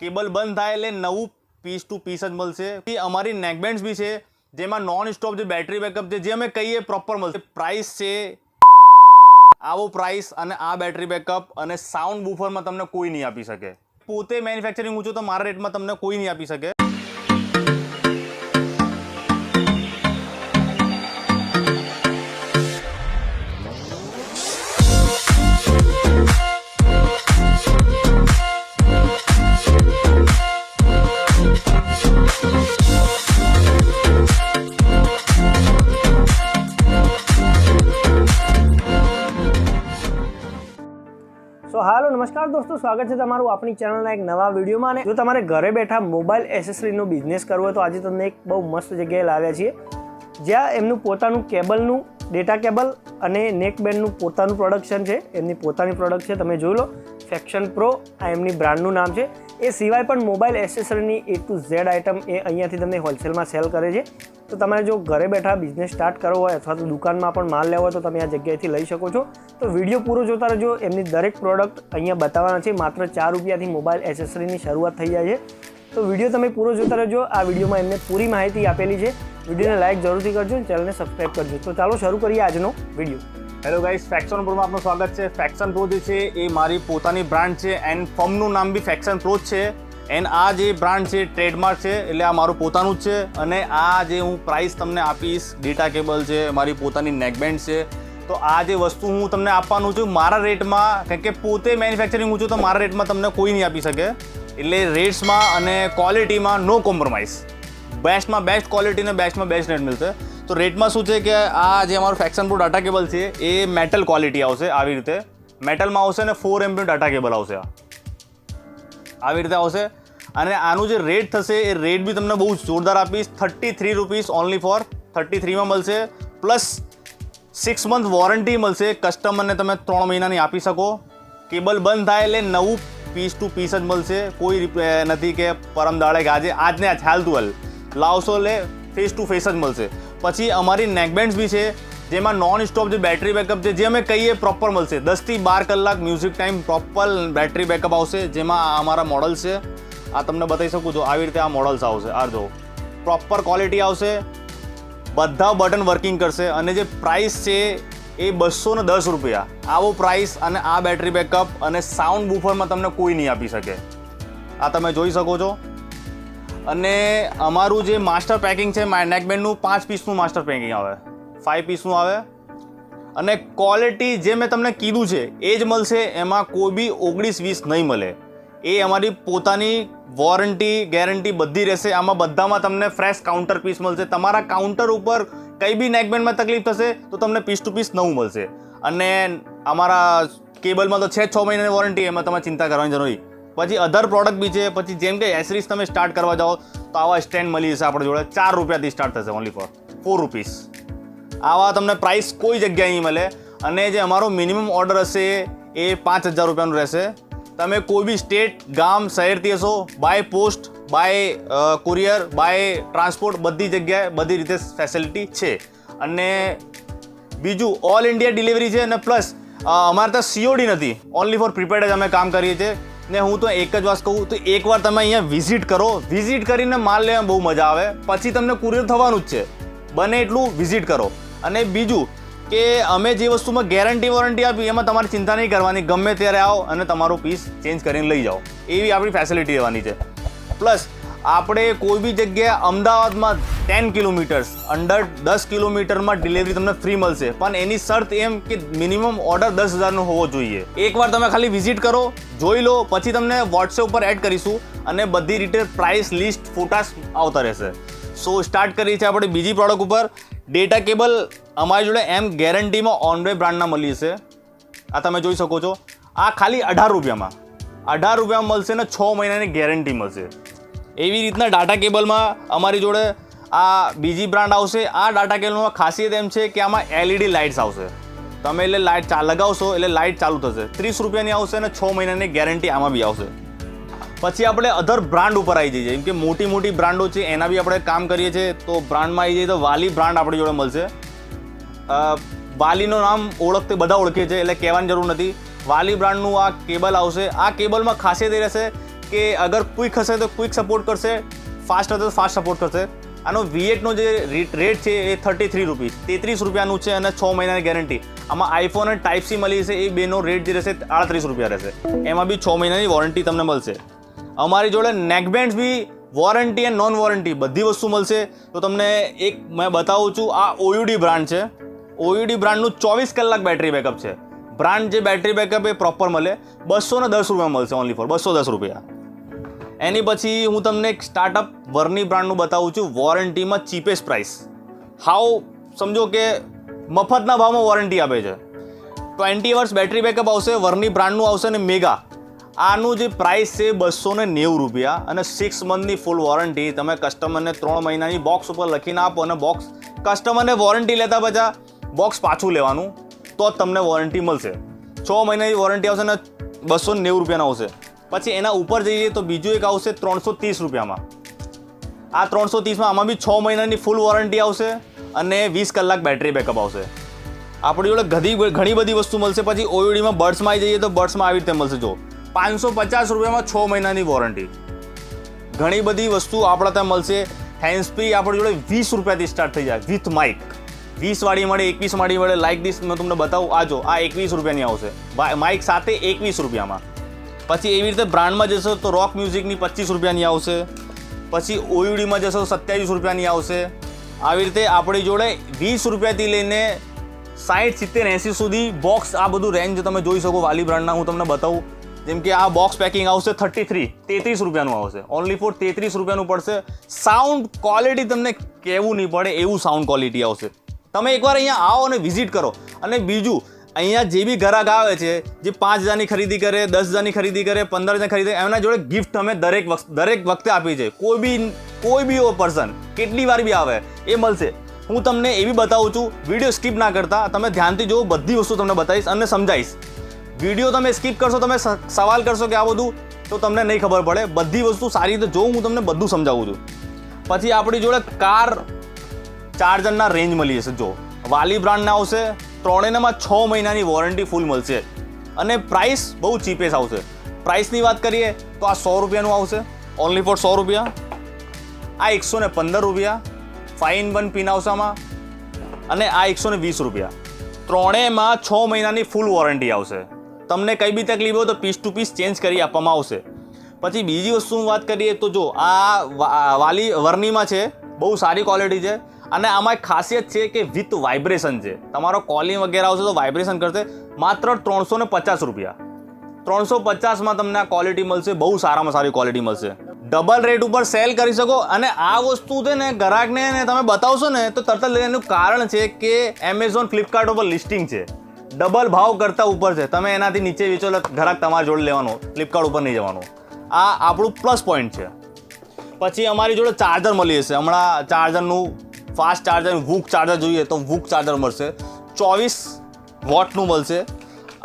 Cable બંધ થાય એટલે નવું પીસ ટુ પીસ જ મળશે. અમારી નેકબેન્ડ્સ બી છે, જેમાં નોન સ્ટોપ જે બેટરી બેકઅપ છે, જે અમે કહીએ પ્રોપર મળશે. પ્રાઇસ છે આવો પ્રાઇસ અને આ બેટરી બેકઅપ અને સાઉન્ડ બુફરમાં તમને કોઈ નહીં આપી શકે. પોતે મેન્યુફેક્ચરિંગ ઊંચું તો મારા રેટમાં તમને કોઈ નહીં આપી શકે. નમસ્કાર દોસ્તો, સ્વાગત છે તમારું આપણી ચેનલના એક નવા વિડીયોમાં અને જો તમારે ઘરે બેઠા મોબાઈલ એસેસરીનો બિઝનેસ કરવો હોય તો આજે તમને એક બહુ મસ્ત જગ્યાએ લાવ્યા છીએ. જ્યાં એમનું પોતાનું કેબલનું ડેટા કેબલ અને નેક બેન્ડનું પોતાનું પ્રોડક્શન છે. એમની પોતાની પ્રોડક્ટ છે, તમે જોઈ લો. ફેક્શન પ્રો આ એમની બ્રાન્ડનું નામ છે. એ સિવાય પણ મોબાઈલ એસેસરીની એ ટુ ઝેડ આઇટમ એ અહીંયાથી તમને હોલસેલમાં સેલ કરે છે. તો તમારે જો ઘરે બેઠા બિઝનેસ સ્ટાર્ટ કરવો હોય અથવા તો દુકાનમાં પણ માલ લેવો હોય તો તમે આ જગ્યાએથી લઈ શકો છો. તો વીડિયો પૂરો જોતા રહેજો. એમની દરેક પ્રોડક્ટ અહીંયા બતાવવાના છે. માત્ર ચાર રૂપિયાથી મોબાઈલ એસેસરીની શરૂઆત થઈ જાય છે. તો વીડિયો તમે પૂરો જોતા રહેજો. આ વિડીયોમાં એમને પૂરી માહિતી આપેલી છે. વિડીયોને લાઇક જરૂરથી કરજો અને ચેનલને સબસ્ક્રાઇબ કરજો. તો ચાલો શરૂ કરીએ આજનો વીડિયો. હેલો ગાઈસ ફેક્શન પ્રોમાં આપનું સ્વાગત છે. ફેક્શન પ્રો જે છે, એ મારી પોતાની બ્રાન્ડ છે એન્ડ ફર્મનું નામ બી ફેક્શન પ્રો છે. એન્ડ આ જે બ્રાન્ડ છે ટ્રેડમાર્ક છે, એટલે આ મારું પોતાનું જ છે. અને આ જે હું પ્રાઇસ તમને આપીશ ડેટા કેબલ છે, મારી પોતાની નેકબેન્ડ છે. તો આ જે વસ્તુ હું તમને આપવાનું છું, મારા રેટમાં કારણ કે પોતે મેન્યુફેક્ચરિંગ છું, તો મારા રેટમાં તમને કોઈ નહીં આપી શકે. એટલે રેટ્સમાં અને ક્વોલિટીમાં નો કોમ્પ્રોમાઇઝ. બેસ્ટમાં બેસ્ટ ક્વોલિટી અને બેસ્ટમાં બેસ્ટ રેટ મળશે. તો રેટમાં શું છે કે આ જે અમારું ફેક્શન પ્રો ડાટા કેબલ છે, એ મેટલ ક્વોલિટી આવશે આવી રીતે. મેટલમાં આવશે અને ફોર એમપીનું ડાટા કેબલ આવશે આવી રીતે આવશે. અને આનું જે રેટ થશે, એ રેટ બી તમને બહુ જોરદાર આપીશ. Thirty three rupees only for thirty થ્રીમાં મળશે. પ્લસ સિક્સ મંથ વોરંટી મળશે. કસ્ટમરને તમે ત્રણ મહિનાની આપી શકો. કેબલ બંધ થાય એટલે નવું પીસ ટુ પીસ જ મળશે. કોઈ નથી કે પરમ દાડે કે આજે આજને આજ હાલ. લાવશો એટલે ફેસ ટુ ફેસ જ મળશે. પછી અમારી નેકબેન્ડ્સ બી છે, જેમાં નોન સ્ટોપ જે બેટરી બેકઅપ છે, જે અમે કહીએ પ્રોપર મળશે. દસથી બાર કલાક music time proper battery backup આવશે, જેમાં અમારા મોડલ્સ છે. આ તમને બતાવી શકું છું, આવી રીતે આ મોડલ્સ આવશે. આ જો. પ્રોપર ક્વોલિટી આવશે. બધા બટન વર્કિંગ કરશે. અને જે પ્રાઇસ છે એ બસો ને દસ રૂપિયા. આવો પ્રાઇસ અને આ બેટરી બેકઅપ અને સાઉન્ડ બુફરમાં તમને કોઈ નહીં આપી શકે. આ તમે જોઈ શકો છો. અને અમારું જે માસ્ટર પેકિંગ છે નેકબેન્ડનું પાંચ પીસનું માસ્ટર પેકિંગ આવે. ફાઇવ પીસનું આવે. અને ક્વોલિટી જે મેં તમને કીધું છે, એ જ મળશે, એમાં કોઈ બી ઓગણીસ વીસ નહીં મળે. એ અમારી પોતાની વોરંટી ગેરંટી બધી રહેશે. આમાં બધામાં તમને ફ્રેશ કાઉન્ટર પીસ મળશે. તમારા કાઉન્ટર ઉપર કંઈ બી નેકબેન્ડમાં તકલીફ થશે તો તમને પીસ ટુ પીસ નવું મળશે. અને અમારા કેબલમાં તો છે છ મહિનાની વોરંટી એમાં તમારે ચિંતા કરવાની જરૂર પછી અધર પ્રોડક્ટ બી છે, પછી જેમ કે એસરીઝ તમે સ્ટાર્ટ કરવા જાઓ, તો આવા સ્ટેન્ડ મળી જશે આપણે જોડે. ચાર રૂપિયાથી સ્ટાર્ટ થશે ઓનલી ફોર ફોર રૂપીસ આવા તમને પ્રાઇસ કોઈ જગ્યાએ નહીં મળે. અને જે અમારો મિનિમમ ઓર્ડર હશે, એ પાંચ હજાર રૂપિયાનું રહેશે. તમે કોઈ બી સ્ટેટ ગામ, શહેરથી હશો by post by courier by transport બધી જગ્યાએ બધી રીતે ફેસિલિટી છે. અને બીજું ઓલ ઇન્ડિયા ડિલિવરી છે અને પ્લસ અમારે ત્યાં સીઓડી નથી. ઓનલી ફોર પ્રિપેર્ડ જ અમે કામ કરીએ છીએ. ને હું તો એક જ વાત કહું, તો એકવાર તમે અહીંયા વિઝિટ કરો. વિઝિટ કરીને માલ લેવામાં બહુ મજા આવે. પછી તમને કુરિયર થવાનું જ છે. બને એટલું વિઝિટ કરો. અને બીજું કે અમે જે વસ્તુમાં ગેરંટી વોરંટી આપી, એમાં તમારે ચિંતા નહીં કરવાની. ગમે ત્યારે આવો અને તમારો પીસ ચેન્જ કરીને લઈ જાઓ. એવી આપણી ફેસિલિટી રહેવાની છે. પ્લસ આપણે કોઈ બી જગ્યાએ અમદાવાદમાં ટેન કિલોમીટર્સ અંડર દસ કિલોમીટરમાં ડિલિવરી તમને ફ્રી મળશે. પણ એની શરત એમ કે મિનિમમ ઓર્ડર દસ હજારનો હોવો જોઈએ. એકવાર તમે ખાલી વિઝિટ કરો, જોઈ લો, પછી તમને વોટ્સએપ પર એડ કરીશું અને બધી રીતે પ્રાઇસ લિસ્ટ ફોટાસ આવતા રહેશે. સો સ્ટાર્ટ કરીએ છીએ આપણે બીજી પ્રોડક્ટ ઉપર. ડેટા કેબલ અમારી જોડે એમ ગેરંટીમાં ઓનવે બ્રાન્ડના મળી છે. આ તમે જોઈ શકો છો. આ ખાલી અઢાર રૂપિયામાં. અઢાર રૂપિયામાં મળશે ને છ મહિનાની ગેરંટી મળશે. એવી રીતના ડાટા કેબલમાં અમારી જોડે આ બીજી બ્રાન્ડ આવશે. આ ડાટા કેબલમાં ખાસિયત એમ છે કે આમાં એલઈડી લાઇટ્સ આવશે. તમે એટલે લાઇટ ચા લગાવશો એટલે લાઇટ ચાલુ થશે. ત્રીસ રૂપિયાની આવશે અને છ મહિનાની ગેરંટી આમાં બી આવશે. પછી આપણે અધર બ્રાન્ડ ઉપર આવી જઈએ. જેમ કે મોટી મોટી બ્રાન્ડો છે, એના બી આપણે કામ કરીએ છીએ. તો બ્રાન્ડમાં આવી જઈએ તો વાલી બ્રાન્ડ આપણી જોડે મળશે. વાલીનું નામ ઓળખતે બધા ઓળખે છે, એટલે કહેવાની જરૂર નથી. વાલી બ્રાન્ડનું આ કેબલ આવશે. આ કેબલમાં ખાસિયત એ રહેશે કે અગર ક્વિક હશે તો ક્વિક સપોર્ટ કરશે ફાસ્ટ હશે તો ફાસ્ટ સપોર્ટ કરશે. આનો વીએટનો જે રેટ છે એ થર્ટી થ્રી રૂપીસ તેત્રીસ રૂપિયાનું છે અને છ મહિનાની ગેરંટી આમાં આઈફોન અને ટાઈપ સી મળી જશે એ બેનો રેટ જે રહેશે આડત્રીસ રૂપિયા રહેશે. એમાં બી છ મહિનાની વોરંટી તમને મળશે. અમારી જોડે નેકબેન્ડ્સ બી વોરંટી એન્ડ નોન વોરંટી બધી વસ્તુ મળશે. તો તમને એક, મેં બતાવું છું, આ ઓયુડી બ્રાન્ડ છે. ઓયુડી બ્રાન્ડનું ચોવીસ કલાક બેટરી બેકઅપ છે. બ્રાન્ડ જે બેટરી બેકઅપ એ પ્રોપર મળે, બસો ને દસ રૂપિયા મળશે ઓનલી ફોર બસો દસ રૂપિયા. એની પછી હું તમને એક સ્ટાર્ટઅપ વર્ની બ્રાન્ડનું બતાવું છું વોરંટીમાં ચીપેસ્ટ પ્રાઇસ હાઉ સમજો કે મફતના ભાવમાં વોરંટી આપે છે. ટ્વેન્ટી અવર્સ બેટરી બેકઅપ આવશે, વર્ની બ્રાન્ડનું આવશે ને મેગા આનું જે પ્રાઇસ છે બસો ને નેવું રૂપિયા અને સિક્સ મંથની ફૂલ વોરંટી તમે કસ્ટમરને ત્રણ મહિનાની બોક્સ ઉપર લખીને આપો અને બોક્સ કસ્ટમરને વોરંટી લેતા પછી બોક્સ પાછું લેવાનું. તો જ તમને વોરંટી મળશે. છ મહિનાની વોરંટી આવશે ને બસો નેવું રૂપિયાના આવશે. પછી એના ઉપર જઈએ તો બીજું એક આવશે ત્રણસો ત્રીસ રૂપિયામાં. આ ત્રણસો ત્રીસમાં આમાં બી છ મહિનાની ફૂલ વોરંટી આવશે અને વીસ કલાક બેટરી બેકઅપ આવશે. આપણી જોડે ઘણી ઘણી બધી વસ્તુ મળશે. પછી ઓયુડીમાં બર્ડ્સમાં આવી જઈએ તો બર્ડ્સમાં આવી રીતે મળશે. જો, પાંચસો પચાસ રૂપિયામાં છ મહિનાની વોરંટી ઘણી બધી વસ્તુ આપણા ત્યાં મળશે. હેન્ડ ફ્રી આપણી જોડે વીસ રૂપિયાથી સ્ટાર્ટ થઈ જાય વિથ માઇક વીસ વાળી મળે, એકવીસ વાળી મળે લાઈક દિસ મેં તમને બતાવું, આ જો, આ એકવીસ રૂપિયાની આવશે. માઇક સાથે એકવીસ રૂપિયામાં. પછી એવી રીતે બ્રાન્ડમાં જશો તો રોક મ્યુઝિકની પચીસ રૂપિયાની આવશે. પછી ઓયુડીમાં જશો તો સત્યાવીસ રૂપિયાની આવશે. આવી રીતે આપણી જોડે વીસ રૂપિયાથી લઈને સાઠ સિત્તેર, એંસી સુધી બોક્સ આ બધું રેન્જ તમે જોઈ શકો વાલી બ્રાન્ડના હું તમને બતાવું. જેમ કે આ બોક્સ પેકિંગ આવશે થર્ટી થ્રી તેત્રીસ રૂપિયાનું આવશે. ઓનલી ફોર તેત્રીસ રૂપિયાનું પડશે. સાઉન્ડ ક્વોલિટી તમને કહેવું નહીં પડે, એવું સાઉન્ડ ક્વોલિટી આવશે. તમે એકવાર અહીંયા આવો અને વિઝિટ કરો. અને બીજું, અહીંયા જે બી ગ્રાહક આવે છે, જે પાંચ હજારની ખરીદી કરે, દસ હજારની ખરીદી કરે, પંદર હજાર ખરીદી એમના જોડે ગિફ્ટ અમે દરેક વખત, દરેક વખતે આપી છે કોઈ બી કોઈ બી પર્સન કેટલી વાર બી આવે, એ મળશે. હું તમને એવી બતાવું છું વીડિયો સ્કીપ ના કરતા, તમે ધ્યાનથી જુઓ, બધી વસ્તુ તમને બતાવીશ અને સમજાવીશ. વીડિયો તમે સ્કીપ કરશો, તમે સવાલ કરશો કે આ બધું, તો તમને નહીં ખબર પડે. બધી વસ્તુ સારી રીતે જોઉં, હું તમને બધું સમજાવું છું. પછી આપણી જોડે કાર ચાર્જરના રેન્જ મળી જશે જો, વાલી બ્રાન્ડના આવશે ત્રણેયનામાં છ મહિનાની વોરંટી ફૂલ મળશે. અને પ્રાઇસ બહુ ચીપેસ્ટ આવશે. પ્રાઇસની વાત કરીએ, તો આ સો રૂપિયાનું આવશે. ઓનલી ફોર સો રૂપિયા. આ એકસો ને પંદર રૂપિયા. ફાઇન વન પિનાવસામાં અને આ એકસો ને વીસ રૂપિયા. ત્રણેયમાં છ મહિનાની ફૂલ વોરંટી આવશે. તમને કઈ બી તકલીફ હોય તો પીસ ટુ પીસ ચેન્જ કરી આપવામાં આવશે. પછી બીજી વસ્તુ વાત કરીએ તો જો, આ વાલી વર્નીમાં છે, બહુ સારી ક્વોલિટી છે. અને આમાં એક ખાસિયત છે કે વિથ વાઇબ્રેશન છે. તમારો કોલિંગ વગેરે આવશે તો વાઇબ્રેશન કરશે માત્ર ત્રણસો ને પચાસ રૂપિયા. ત્રણસો પચાસમાં તમને આ ક્વોલિટી મળશે, બહુ સારામાં સારી ક્વોલિટી મળશે. ડબલ રેટ ઉપર સેલ કરી શકો અને આ વસ્તુ છે ને ગ્રાહકને તમે બતાવશો ને તો તરત જ એનું કારણ છે કે એમેઝોન ફ્લિપકાર્ટ ઉપર લિસ્ટિંગ છે. ડબલ ભાવ કરતાં ઉપર છે. તમે એનાથી નીચે વેચો ગ્રાહક તમારા જોડે લેવાનો. ફ્લિપકાર્ટ ઉપર નહીં જવાનું. આ આપણું પ્લસ પોઈન્ટ છે. પછી અમારી જોડે ચાર્જર મળી જશે હમણાં ચાર્જરનું ફાસ્ટ ચાર્જર વૂક ચાર્જર જોઈએ તો વૂક ચાર્જર મળશે. ચોવીસ વોટનું મળશે.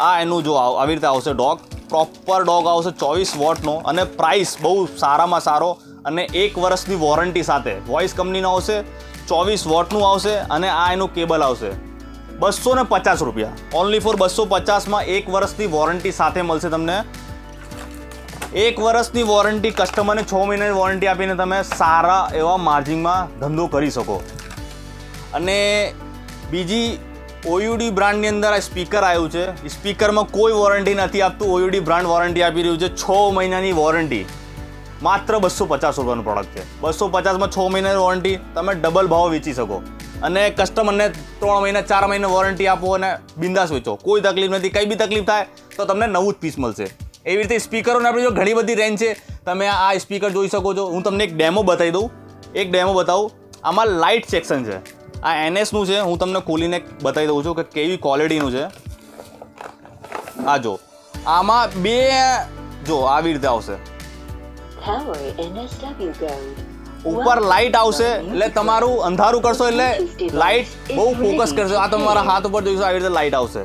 આ એનું જો આવી રીતે આવશે ડોગ પ્રોપર ડોગ આવશે ચોવીસ વોટનો અને પ્રાઇસ બહુ સારામાં સારો અને એક વર્ષની વોરંટી સાથે. વોઇસ કંપનીનો આવશે, ચોવીસ વોટનું આવશે અને આ એનું કેબલ આવશે. બસો ને પચાસ રૂપિયા. ઓનલી ફોર બસો પચાસમાં એક વર્ષની વોરંટી સાથે મળશે તમને. એક વર્ષની વોરંટી કસ્ટમરને છ મહિનાની વોરંટી આપીને તમે સારા એવા માર્જિનમાં ધંધો કરી શકો. અને બીજી ઓયુડી બ્રાન્ડની અંદર આ સ્પીકર આવ્યું છે. સ્પીકરમાં કોઈ વોરંટી નથી આપતું. ઓયુડી બ્રાન્ડ વોરંટી આપી રહ્યું છે. છ મહિનાની વોરંટી માત્ર બસો પચાસ રૂપિયાનું પ્રોડક્ટ છે. બસો પચાસમાં છ મહિનાની વોરંટી તમે ડબલ ભાવ વેચી શકો. અને કસ્ટમરને ત્રણ મહિના, ચાર મહિના વોરંટી આપો અને બિંદાસ વેચો. કોઈ તકલીફ નથી. કંઈ બી તકલીફ થાય, તો તમને નવું જ પીસ મળશે. એવી રીતે સ્પીકરોને આપણે જો ઘણી બધી રેન્જ છે. તમે આ સ્પીકર જોઈ શકો છો. હું તમને એક ડેમો બતાવી દઉં. એક ડેમો બતાવું. આમાં લાઇટ સેક્શન છે. આ એનએસનું છે હું તમને ખોલીને બતાવી દઉં છું કે કેવી ક્વોલિટીનું છે. આ જો આમાં બે જો આવી રીતે આવશે. ઉપર લાઇટ આવશે એટલે તમારું અંધારું કરશો એટલે લાઇટ બહુ ફોકસ કરશે. આ તમારા હાથ ઉપર જોઈશું આવી રીતે લાઇટ આવશે.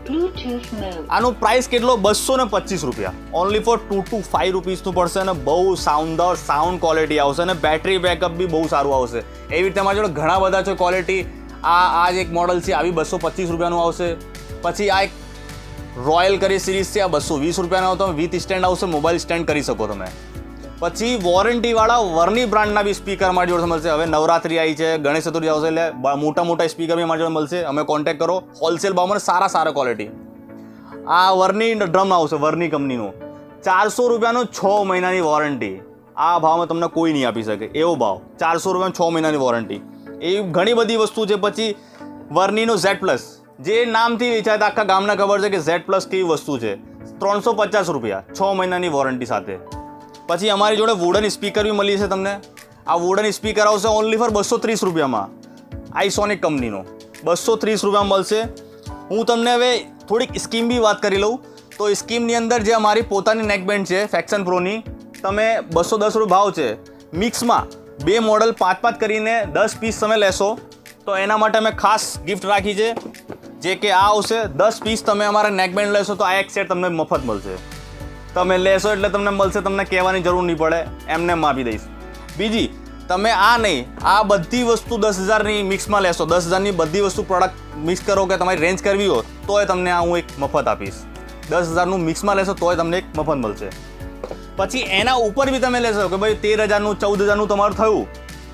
આનો પ્રાઇસ કેટલો? બસો ને પચીસ રૂપિયા. Only for two two five રૂપીસનું પડશે અને બહુ સાઉન્ડર સાઉન્ડ ક્વોલિટી આવશે અને બેટરી બેકઅપ બી બહુ સારું આવશે. એવી રીતે તમારી જોડે ઘણા બધા છે ક્વોલિટી આ આ જ એક મોડલ છે, આવી બસો પચીસ રૂપિયાનું આવશે. પછી આ એક રોયલ કરી સિરીઝ છે, આ બસો વીસ રૂપિયાનો તમે વિથ સ્ટેન્ડ આવશે મોબાઈલ સ્ટેન્ડ કરી શકો તમે. પછી વોરંટીવાળા વર્ની બ્રાન્ડના બી સ્પીકર મારી જોડે મળશે. હવે નવરાત્રી આવી છે, ગણેશ ચતુર્થી આવશે એટલે મોટા મોટા સ્પીકર બી મારી જોડે મળશે. અમે કોન્ટેક્ટ કરો. હોલસેલ ભાવમાં સારા સારા ક્વોલિટી આ વર્ની ડ્રમ આવશે વર્ની કંપનીનું ચારસો રૂપિયાનું છ મહિનાની વોરંટી આ ભાવમાં તમને કોઈ નહીં આપી શકે. એવો ભાવ. ચારસો રૂપિયાનું છ મહિનાની વોરંટી એ ઘણી બધી વસ્તુ છે. પછી વર્નીનો ઝેડ પ્લસ જે નામથી વેચાય આખા ગામને ખબર છે કે ઝેડ પ્લસ કેવી વસ્તુ છે. ત્રણસો પચાસ રૂપિયા, છ મહિનાની વોરંટી સાથે. પછી અમારી જોડે વુડન સ્પીકર બી મળી છે તમને. આ વુડન સ્પીકર આવશે ઓનલી ફોર બસો ત્રીસ રૂપિયામાં. આઈસોનિક કંપનીનો બસો ત્રીસ રૂપિયામાં મળશે. હું તમને હવે થોડીક સ્કીમ બી વાત કરી લઉં. તો સ્કીમની અંદર જે અમારી પોતાની નેકબેન્ડ છે ફેક્શન પ્રોની તમે બસો દસ રૂપિયા ભાવ છે. મિક્સમાં બે મોડલ પાંચ પાંચ કરીને દસ પીસ તમે લેશો, તો એના માટે અમે ખાસ ગિફ્ટ રાખી છે, જે કે આ આવશે, દસ પીસ તમે અમારા નેકબેન્ડ લેશો, તો આ એક સેટ તમને મફત મળશે. તમે લેશો એટલે તમને મળશે, તમને કહેવાની જરૂર નહીં પડે, એમને માપી દઈશ. બીજી, તમે આ નહીં, આ બધી વસ્તુ દસ હજારની મિક્સમાં લેશો, દસ હજારની બધી વસ્તુ પ્રોડક્ટ મિક્સ કરો કે તમારી રેન્જ કરવી હોય, તોય તમને આ હું એક મફત આપીશ. દસ હજારનું મિક્સમાં લેશો, તોય તમને એક મફત મળશે. પછી એના ઉપર બી તમે લેશો કે ભાઈ તેર હજારનું ચૌદ હજારનું તમારું થયું,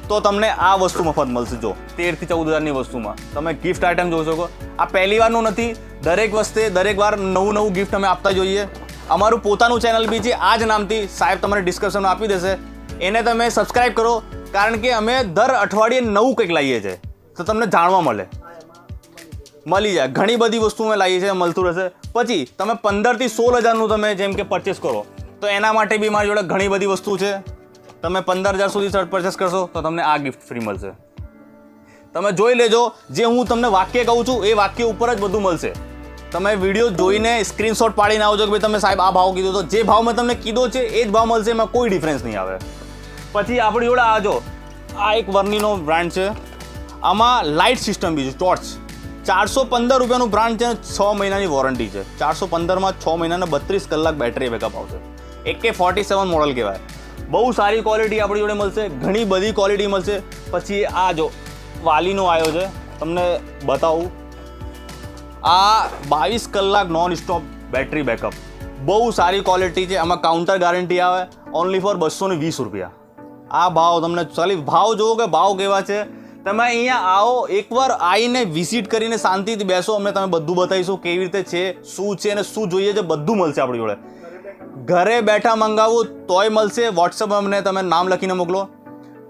તો તમને આ વસ્તુ મફત મળશે. જો, તેરથી ચૌદ હજારની વસ્તુમાં. તમે ગિફ્ટ આઇટમ જોઈ શકો. આ પહેલી વારનું નથી, દરેક વસ્તે, દરેક વાર નવું નવું ગિફ્ટ અમે આપતા જોઈએ. અમારું પોતાનું ચેનલ બી છે, આ જ નામથી. સાહેબ તમને ડિસ્ક્રિપ્શનમાં આપી દેશે. એને તમે સબસ્ક્રાઇબ કરો, કારણ કે અમે દર અઠવાડિયે નવું કંઈક લાવીએ છીએ. તો તમને જાણવા મળે. મળી જાય. ઘણી બધી વસ્તુ અમે લાવીએ છીએ, મળતું રહેશે. પછી તમે પંદરથી સોળ હજારનું તમે જેમ કે પરચેસ કરો તો એના માટે બી મારી જોડે ઘણી બધી વસ્તુ છે. તમે પંદર હજાર સુધી શર્ટ પરચેસ કરશો તો તમને આ ગિફ્ટ ફ્રી મળશે. તમે જોઈ લેજો, જે હું તમને વાક્ય કહું છું, એ વાક્ય ઉપર જ બધું મળશે. તમે વીડિયો જોઈને સ્ક્રીનશોટ પાડીને આવજો કે ભાઈ તમે સાહેબ આ ભાવ કીધો તો. જે ભાવ મેં તમને કીધો છે, એ જ ભાવ મળશે, એમાં કોઈ ડિફરન્સ નહીં આવે. પછી આપણી જોડે આ જો, આ એક વર્નીનો બ્રાન્ડ છે. આમાં લાઇટ સિસ્ટમ બી છે ટોર્ચ ચારસો પંદર રૂપિયાનું બ્રાન્ડ છે છ મહિનાની વોરંટી છે. ચારસો પંદરમાં છ મહિનાના બત્રીસ કલાક બેટરી બેકઅપ આવશે. એકે ફોર્ટી સેવન મોડલ કહેવાય. બહુ સારી ક્વોલિટી આપણી જોડે મળશે, ઘણી બધી ક્વોલિટી મળશે. પછી આ જો, વાલીનો આવ્યો છે, તમને બતાવું. આ બાવીસ કલાક નોન સ્ટોપ બેટરી બેકઅપ બહુ સારી ક્વોલિટી છે, આમાં કાઉન્ટર ગારંટી આવે ઓનલી ફોર બસો ને વીસ રૂપિયા. આ ભાવ તમને ચાલી ભાવ જુઓ કે ભાવ કેવા છે? તમે અહીંયા આવો, એકવાર આવીને વિઝિટ કરીને શાંતિથી બેસો, અમે તમે બધું બતાવીશું, કેવી રીતે છે, શું છે અને શું જોઈએ છે, બધું મળશે આપણી જોડે. ઘરે બેઠા મંગાવવું તોય મળશે. વોટ્સઅપ અમને તમે નામ લખીને મોકલો.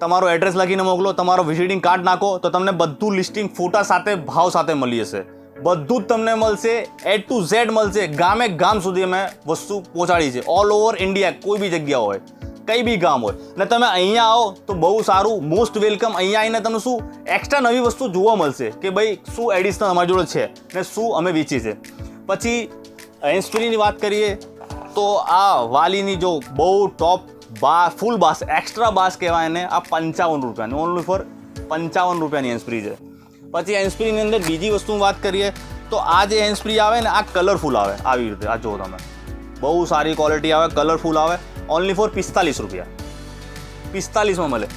તમારો એડ્રેસ લખીને મોકલો. તમારો વિઝિટિંગ કાર્ડ નાખો તો તમને બધું લિસ્ટિંગ ફોટા સાથે, ભાવ સાથે મળી જશે. બધું જ તમને મળશે. એ ટુ ઝેડ મળશે. ગામે ગામ સુધી અમે વસ્તુ પહોંચાડી છે. ઓલ ઓવર ઇન્ડિયા કોઈ બી જગ્યા હોય, કઈ બી ગામ હોય. ને તમે અહીંયા આવો તો બહુ સારું. મોસ્ટ વેલકમ અહીંયા આવીને તમને શું એક્સ્ટ્રા નવી વસ્તુ જોવા મળશે કે ભાઈ શું એડિશનલ અમારી જોડે છે ને શું અમે વેચી છે. પછી હેન્ડસ્ફ્રીની વાત કરીએ. તો આ વાલીની જો બહુ ટોપ બા ફૂલ બાસ એક્સ્ટ્રા બાસ કહેવાય એને, આ પંચાવન રૂપિયાની ઓનલી ફોર પંચાવન રૂપિયાની હેન્ડસ્ફ્રી છે. પછી હેન્ડસ્ફ્રીની અંદર બીજી વસ્તુ વાત કરીએ, તો આ જે હેન્ડસ્ફ્રી આવે ને, આ કલરફુલ આવે, આવી રીતે, આ જુઓ તમે. બહુ સારી ક્વોલિટી આવે કલરફુલ આવે ઓનલી ફોર પિસ્તાલીસ રૂપિયા. પિસ્તાલીસમાં મળે.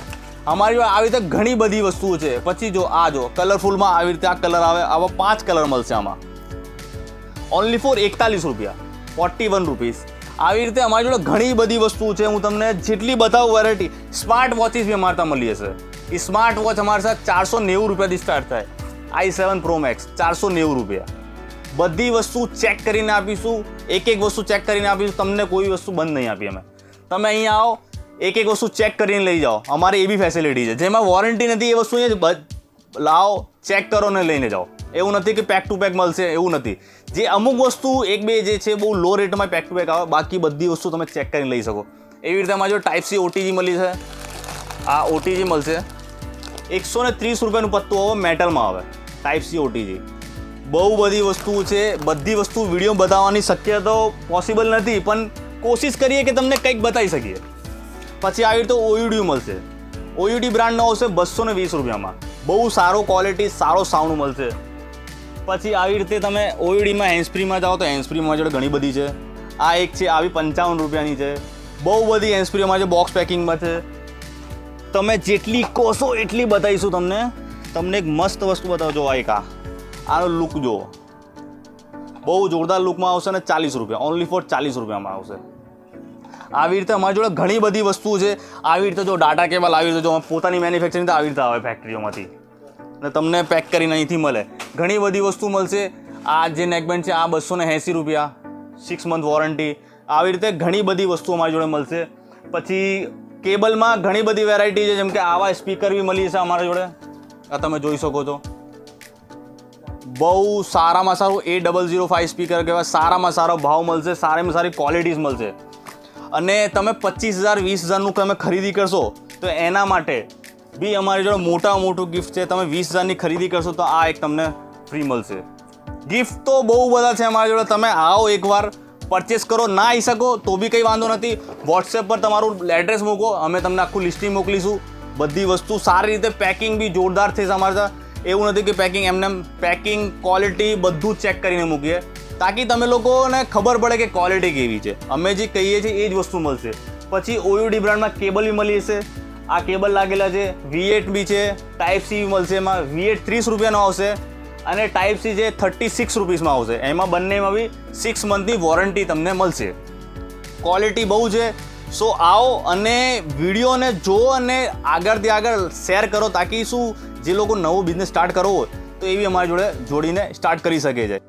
અમારી આવી રીતે ઘણી બધી વસ્તુઓ છે. પછી જો આ જો કલરફુલમાં આવી રીતે આ કલર આવે, આવા પાંચ કલર મળશે આમાં. ઓનલી ફોર એકતાલીસ રૂપિયા. ફોર્ટી વન રૂપીસ આવી રીતે અમારી જોડે ઘણી બધી વસ્તુઓ છે. હું તમને જેટલી બતાવું વેરાયટી સ્માર્ટ વોચીસ બી અમારે ત્યાં મળી જશે એ સ્માર્ટ વોચ અમારી સાથે ચારસો નેવું રૂપિયાથી સ્ટાર્ટ થાય. આઈ સેવન પ્રો મેક્સ ચારસો નેવું રૂપિયા. બધી વસ્તુ ચેક કરીને આપીશું. એક એક વસ્તુ ચેક કરીને આપીશું. તમને કોઈ વસ્તુ બંધ નહીં આપી અમે. તમે અહીંયા આવો, એક એક વસ્તુ ચેક કરીને લઈ જાઓ. અમારે એ બી ફેસિલિટી છે. જેમાં વોરંટી નથી, એ વસ્તુ લાવો ચેક કરો ને લઈને જાઓ. એવું નથી કે પેક ટુ પેક મળશે, એવું નથી. જે અમુક વસ્તુ એક બે જે છે બહુ લો રેટમાં પેક ટુ પેક આવે, બાકી બધી વસ્તુ તમે ચેક કરીને લઈ શકો. એવી રીતે અમારી જો ટાઈપ સી ઓટીજી મળી છે. આ ઓટીજી મળશે. એકસો ને ત્રીસ રૂપિયાનું પત્તું હવે મેટલમાં આવે. ટાઈપ સી ઓટીજી બહુ બધી વસ્તુઓ છે, બધી વસ્તુ વીડિયો બતાવવાની શક્ય તો પોસિબલ નથી, પણ કોશિશ કરીએ કે તમને કંઈક બતાવી શકીએ. પછી આવી રીતે ઓયુડી મળશે. ઓયુડી બ્રાન્ડનો આવશે બસો ને વીસ રૂપિયામાં. બહુ સારો ક્વોલિટી સારો સાઉન્ડ મળશે. પછી આવી રીતે તમે ઓયુડીમાં હેન્ડસ્પ્રીમાં જાઓ તો હેન્ડસ્પ્રીમાં જોડે ઘણી બધી છે. આ એક છે, આવી પંચાવન રૂપિયાની છે. બહુ બધી હેન્ડસ્પ્રીમાં છે બોક્સ પેકિંગમાં છે. તમે જેટલી કોશો એટલી બતાવીશું તમને. તમને એક મસ્ત વસ્તુ બતાવજો આ એક આ. આનો લુક જુઓ. બહુ જોરદાર લુકમાં આવશે ને ચાલીસ રૂપિયા. ઓનલી ફોર ચાલીસ રૂપિયામાં આવશે. આવી રીતે અમારી જોડે ઘણી બધી વસ્તુઓ છે. આવી રીતે જો ડાટા કેબલ, આવી રીતે જો પોતાની મેન્યુફેક્ચરિંગ તો આવી રીતે આવે ફેક્ટરીઓમાંથી અને તમને પેક કરીને અહીંથી મળે. ઘણી બધી વસ્તુ મળશે. આ જે નેકબેન્ડ છે, આ બસો ને એંસી રૂપિયા. સિક્સ મંથ વોરંટી આવી રીતે ઘણી બધી વસ્તુ અમારી જોડે મળશે. પછી કેબલમાં ઘણી બધી વેરાયટી છે, જેમ કે આવા સ્પીકર બી મળી છે અમારા જોડે. આ તમે જોઈ શકો છો. બહુ સારામાં સારું એ ડબલ ઝીરો ફાઇવ સ્પીકર કહેવાય. સારામાં સારો ભાવ મળશે, સારામાં સારી ક્વોલિટીઝ મળશે. અને તમે પચીસ હજાર, વીસ હજારનું તમે ખરીદી કરશો, તો એના માટે બી, અમારી જોડે મોટા મોટું ગિફ્ટ છે. તમે વીસ હજારની ખરીદી કરશો તો આ એક તમને ફ્રી મળશે. ગિફ્ટ તો બહુ બધા છે અમારી જોડે. તમે આવો એકવાર પરચેસ કરો. ના આવી શકો તો બી કંઈ વાંધો નથી. વોટ્સએપ પર તમારું એડ્રેસ મૂકો. અમે તમને આખું લિસ્ટિંગ મોકલીશું. બધી વસ્તુ સારી રીતે પેકિંગ બી જોરદાર થશે અમારે એવું નથી કે પેકિંગ એમને પેકિંગ ક્વોલિટી બધું ચેક કરીને મૂકીએ. તાકી તમે લોકોને ખબર પડે કે ક્વોલિટી કેવી છે. અમે જે કહીએ છીએ એ જ વસ્તુ મળશે. પછી ઓયુડી બ્રાન્ડમાં કેબલ બી મળી જશે. આ કેબલ લાગેલા છે વી બી છે ટાઈપ સી મળશે એમાં. વી ત્રીસ રૂપિયાનો આવશે અને ટાઈપ સી જે થર્ટી સિક્સ રૂપીસમાં આવશે. એમાં બંનેમાં બી સિક્સ મંથની વોરંટી તમને મળશે. ક્વોલિટી બહુ છે. સો આવો અને વિડીયોને જો અને આગળથી આગળ શેર કરો તાકી શું જે લોકો નવો બિઝનેસ સ્ટાર્ટ કરવો હોય, તો એવી અમારી જોડે જોડીને સ્ટાર્ટ કરી શકે છે.